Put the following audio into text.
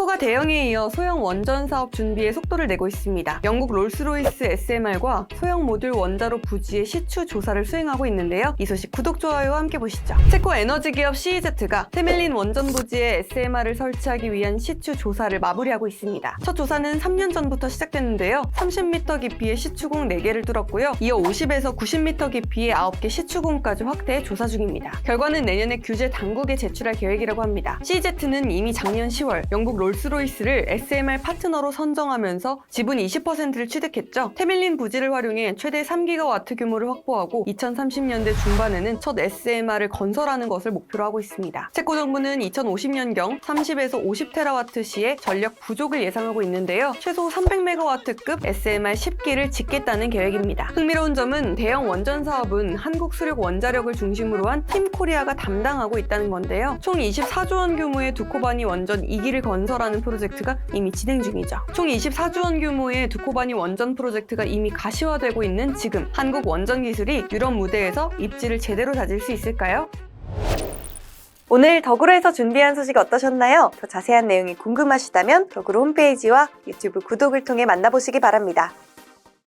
체코가 대형에 이어 소형 원전 사업 준비에 속도를 내고 있습니다. 영국 롤스로이스 SMR과 소형 모듈 원자로 부지의 시추 조사를 수행하고 있는데요. 이 소식 구독, 좋아요와 함께 보시죠. 체코 에너지 기업 CZ가 테멜린 원전 부지에 SMR을 설치하기 위한 시추 조사를 마무리하고 있습니다. 첫 조사는 3년 전부터 시작됐는데요. 30m 깊이의 시추공 4개를 뚫었고요. 이어 50에서 90m 깊이의 9개 시추공까지 확대해 조사 중입니다. 결과는 내년에 규제 당국에 제출할 계획이라고 합니다. CZ는 이미 작년 10월 영국 롤 스로이스를 SMR 파트너로 선정하면서 지분 20%를 취득했죠. 테밀린 부지를 활용해 최대 3기가와트 규모를 확보하고 2030년대 중반에는 첫 SMR을 건설하는 것을 목표로 하고 있습니다. 체코 정부는 2050년경 30에서 50테라와트 시의 전력 부족을 예상하고 있는데요. 최소 300메가와트급 SMR 10기를 짓겠다는 계획입니다. 흥미로운 점은 대형 원전 사업은 한국 수력 원자력을 중심으로 한 팀코리아가 담당하고 있다는 건데요. 총 24조 원 규모의 두코바니 원전 2기를 건설 하는 프로젝트가 이미 진행 중이죠. 총 24조 원 규모의 두코바니 원전 프로젝트가 이미 가시화되고 있는 지금 한국 원전 기술이 유럽 무대에서 입지를 제대로 다질 수 있을까요? 오늘 덕으로에서 준비한 소식 어떠셨나요? 더 자세한 내용이 궁금하시다면 덕으로 홈페이지와 유튜브 구독을 통해 만나보시기 바랍니다.